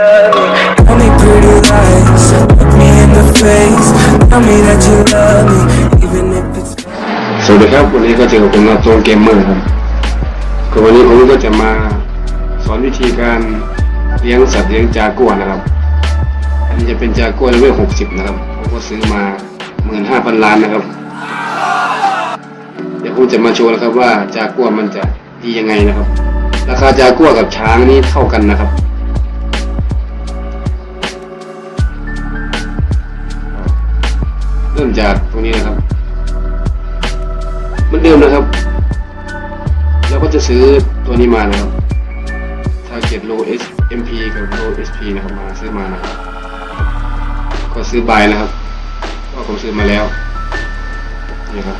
Tell me pretty lies, look me in the face. Tell me that you love me, even if it's. สวัสดีครับวันนี้ก็เจอกับผมนะโจนเกมเมอร์ครับก็วันนี้ผมก็จะมาสอนวิธีการเลี้ยงสัตว์เลี้ยงจากัวนะครับ อันนี้จะเป็นจากัวเลเวลหกสิบนะครับผมก็ซื้อมาหมื่นห้าพันล้านนะครับ เดี๋ยวผมจะมาโชว์นะครับว่าจากัวมันจะดียังไงนะครับ ราคาจากัวกับช้างนี่เท่ากันนะครับ ริ่มจากตรงนี้นะครับเหมือนเดิมนะครับเราก็จะซื้อตัวนี้มานะครับ Target Low S MP กับ Low SP นะครับมาซื้อมานะครับ ก็ซื้อใบนะครับก็ผมซื้อมาแล้วนี่ครับ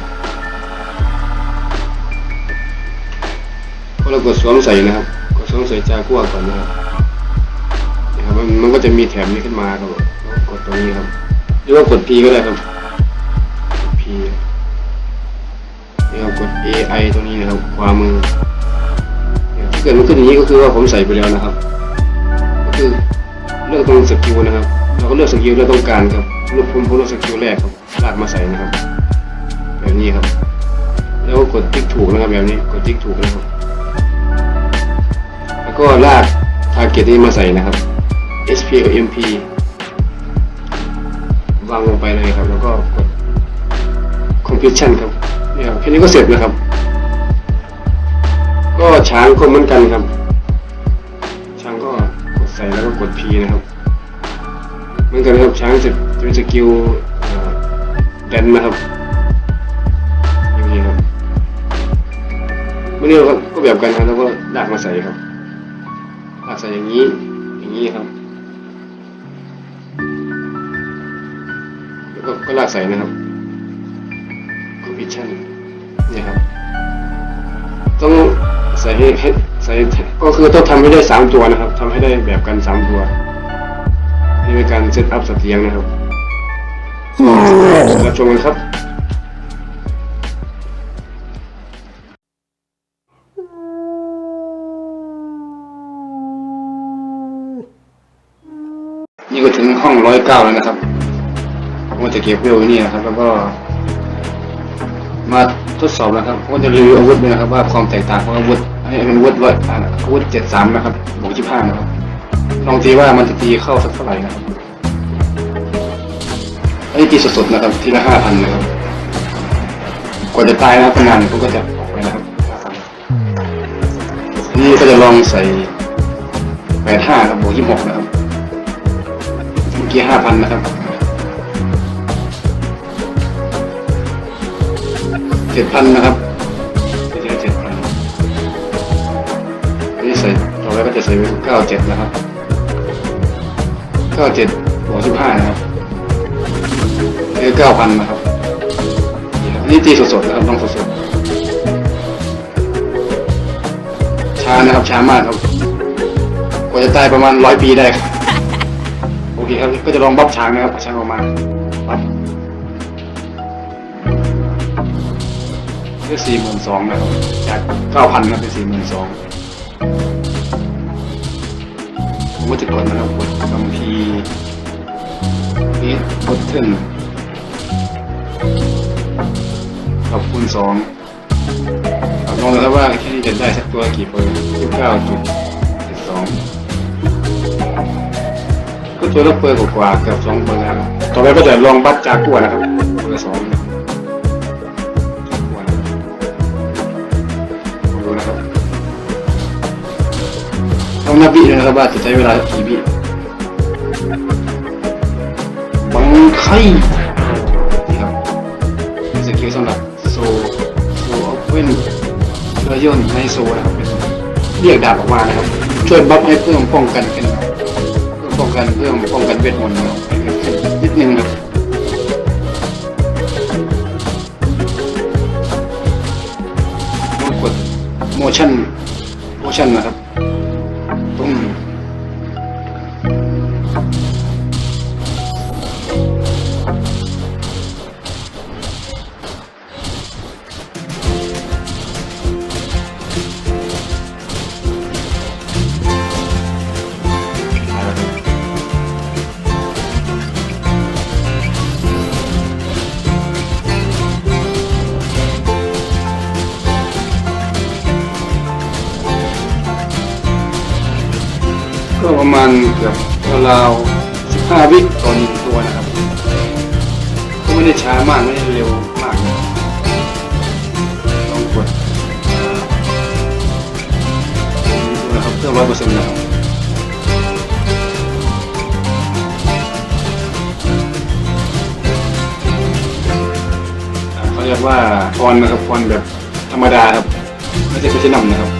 ก็เรากดสวมใส่นะครับกดสวมใส่จากัวก่อนนะครับนี่ครับมันมันก็จะมีแถบนี้ขึ้นมาครับผมแล้วก็กดตรงนี้ครับหรือว่ากด P ก็ได้ครับ AI ตรงนี้นะครับขวามือเนี่ยถ้าเกิดมันขึ้นอย่างนี้ก็คือว่าผมใส่ไปแล้วนะครับ ก็คือเลือกตรงสกิลนะครับ เราก็เลือกสกิลที่เราต้องการครับเลือกผมผมเลือกสกิลแรกครับลากมาใส่นะครับ แบบนี้ครับ แล้วก็กดติ๊กถูกนะครับแบบนี้กดติ๊กถูกนะครับ แล้วก็ลากทาร์เก็ตนี้มาใส่นะครับ SP กับ MP วางลงไปเลยครับ แล้วก็กด completion ครับ เนี่ยครับแค่นี้ก็เสร็จนะครับ ก็ช้างก็เหมือนกันครับ ช้างก็กดใส่แล้วก็กด P นะครับเหมือนกันครับช้างจะจะเป็นสกิลเอ่อแดนนะครับอย่างนี้ครับเมื่อนี้เราก็แบบกันครับแล้วก็ลากมาใส่ครับลากใส่อย่างนี้อย่างนี้ครับ แล้วก็ก็ลากใส่นะครับ completion เนี่ยครับต้องใส่ให้ใส่ก็คือต้องทำให้ได้สามตัวนะครับทำให้ได้แบบกันสามตัวนี่เป็นการเซตอัพสัตว์เลี้ยงนะครับรับชมกันครับนี่ก็ถึงห้องร้อยเก้าแล้วนะครับผมจะเก็บเวลนี่นะครับ แล้วก็ มาทดสอบนะครับก็จะรีวิวอาวุธด้วยนะครับว่าความแตกต่างของอาวุธให้เป็นอาวุธว่าอาอาวุธเจ็ดสามนะครับบวกยี่ห้านะครับลองตีว่ามันจะตีเข้าสักเท่าไหร่นะครับไอ้ตีสดๆนะครับทีละห้าพันนะครับกว่าจะตายนะครับนานผมก็จะออกไปนะครับนี่ก็จะลองใส่แปดห้าครับบวกยี่หกนะครับเมื่อกี้ห้าพันนะครับ เจ็ดพันนะครับไม่ใช่เจ็ดพันอันนี้ใส่ต่อไปก็จะใส่เก้าเจ็ดนะครับเก้าเจ็ดบวกสิบห้านะครับคือเก้าพันนะครับอันนี้ตีสดๆนะครับต้องสดๆช้านะครับช้ามากครับกว่าจะตายประมาณร้อยปีได้ครับโอเคครับก็จะลองบัฟช้างนะครับช้างออกมา ได้สี่หมื่นสองนะครับจากเก้าพันนะเป็นสี่หมื่นสองผมก็จะกดนะครับกดบางทีนี้กดถึงขอบคุณสองลองเลยครับว่าแค่นี้จะได้สักตัวกี่เปอร์สิบเก้าจุดเจ็ดสองก็ตัวละเปอร์กว่าเกือบสองเปอร์แล้วต่อไปก็จะลองบัตรจากัวนะครับเปอร์สอง ต้องนับวินะครับว่าจะใช้เวลากี่วิบังไข่นี่ครับสกิลสำหรับโซโซเอาเว้นเรย่นในโซนะครับเรียกดาบออกมานะครับ ช่วยบัฟให้เพิ่มป้องกันขึ้นเพื่อป้องกันเรื่องป้องกันเวทมนต์นะครับนิดนึงครับต้องกด motion motion นะครับ ณเกือบราวๆ15 วิต่อหนึ่งตัวนะครับ ก็ไม่ได้ช้ามากไม่ได้เร็วมากนะลองกดดูนะครับเครื่องร้อยเปอร์เซ็นต์นะครับเขาเรียกว่าฟอนนะครับฟอนแบบธรรมดาครับไม่ใช่พิชินัมนะครับ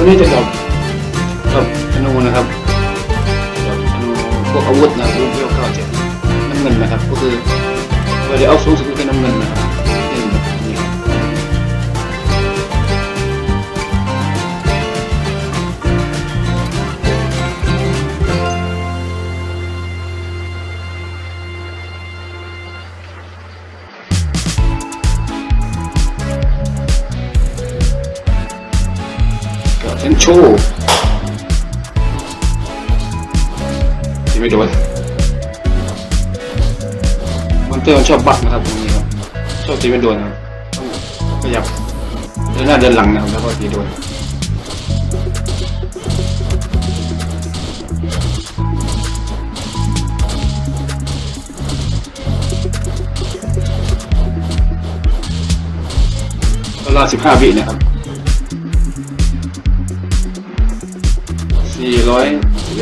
ตัวนี้จะจบกับธนูนะครับกับธนูพวกอาวุธนะพวกเที่ยวเข้าเจ็บน้ำเงินนะครับ ก็คือเราจะเอาสูงสุดก็คือน้ำเงินนะครับ ก็เซนโชที่ไม่โดนมอนเตอร์มันชอบบักนะครับตรงนี้ครับชอบตีไม่โดนครับต้องขยับเดินหน้าเดินหลังนะครับแล้วก็ตีโดนเวลาสิบห้าวินะครับ สี่ร้อย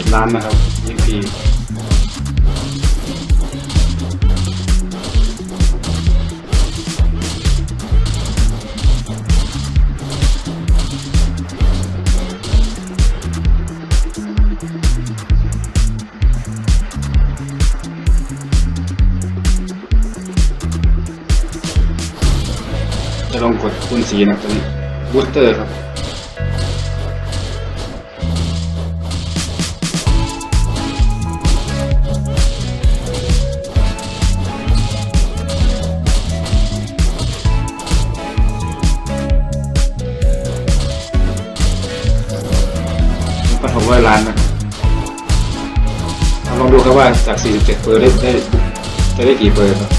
ดล้านนะครับยิงปีจะลองกดคูณสีนะครับตัวนี้บูสเตอร์ครับ ว่าจาก 47 เปอร์ได้ได้จะได้กี่เปอร์ครับ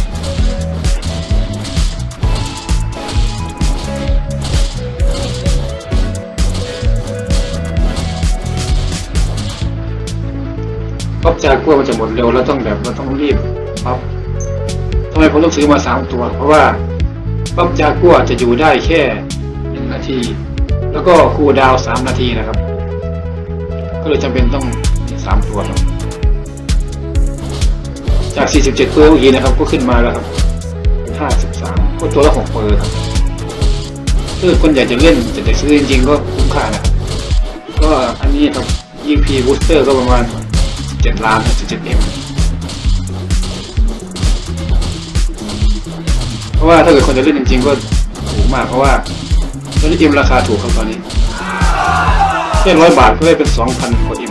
ป๊อปจากกลัวมันจะหมดเร็วแล้วต้องแบบเราต้องรีบป๊อปทำไมผมต้องซื้อมาสามตัว เพราะว่าป๊อปจากกลัวจะอยู่ได้แค่หนึ่งนาที แล้วก็คูดาวสามนาทีนะครับ ก็เลยจำเป็นต้องสามตัวครับ จาก 47เปอร์เมื่อกี้นะครับ ก็ขึ้นมาแล้วครับ53ก็ตัวละ6เปอร์ครับถ้าคนอยากจะเล่นจะจะซื้อจริง ๆ ก็คุ้มค่านะก็อันนี้ครับ EP Booster ก็ประมาณ 7 ล้าน7 M เพราะว่าถ้าเกิดคนจะเล่นจริง ๆ ก็ถูกมากเพราะว่าตอนนี้ M ราคาถูกครับตอนนี้แค่ร้อยบาทก็ได้เป็นสองพันกว่าอิ่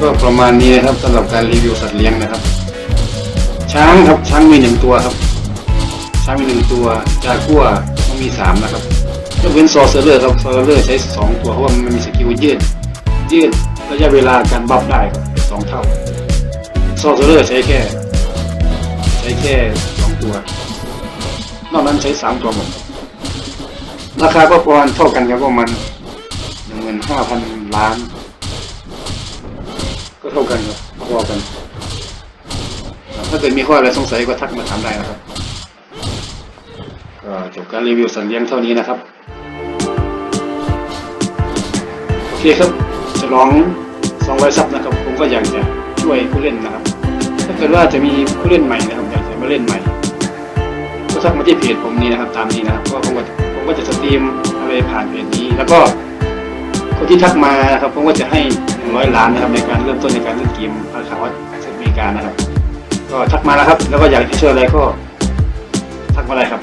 ก็ประมาณนี้นะครับสำหรับการรีวิวสัตว์เลี้ยงนะครับ ช้างครับช้างมีหนึ่งตัวครับ ช้างมีหนึ่งตัวจากัวต้องมีสามนะครับยกเว้นซอเซอร์เลอร์ครับซอเซอร์เลอร์ใช้สองตัวเพราะว่ามันมีสกิลยืดยืดระยะเวลาการบัฟได้ครับสองเท่าซอเซอร์เลอร์ใช้แค่ ใช้แค่สองตัวนอกนั้นใช้สามตัวหมดราคาก็ประมาณเท่ากันครับประมาณหนึ่งหมื่นห้าพันล้าน ก็เท่ากันครับพอกันถ้าเกิดมีข้ออะไรสงสัยก็ทักมาถามได้นะครับก็จบการรีวิวสัตว์เลี้ยงเท่านี้นะครับ โอเคครับจะลอง200ซับนะครับ ผมก็อยากจะช่วยผู้เล่นนะครับ ถ้าเกิดว่าจะมีผู้เล่นใหม่นะครับอยากจะมาเล่นใหม่ ก็ทักมาที่เพจผมนี้นะครับ ตามนี้นะครับก็ผมก็ผมก็จะสตรีมอะไรผ่านเพจนี้ แล้วก็คนที่ทักมาครับผมก็จะให้ ร้อยล้านนะครับในการเริ่มต้นในการเล่นเกมภาษาวัดอเมริกานะครับ ก็ทักมาแล้วครับ แล้วก็อยากให้ช่ออะไรก็ทักมาเลยครับ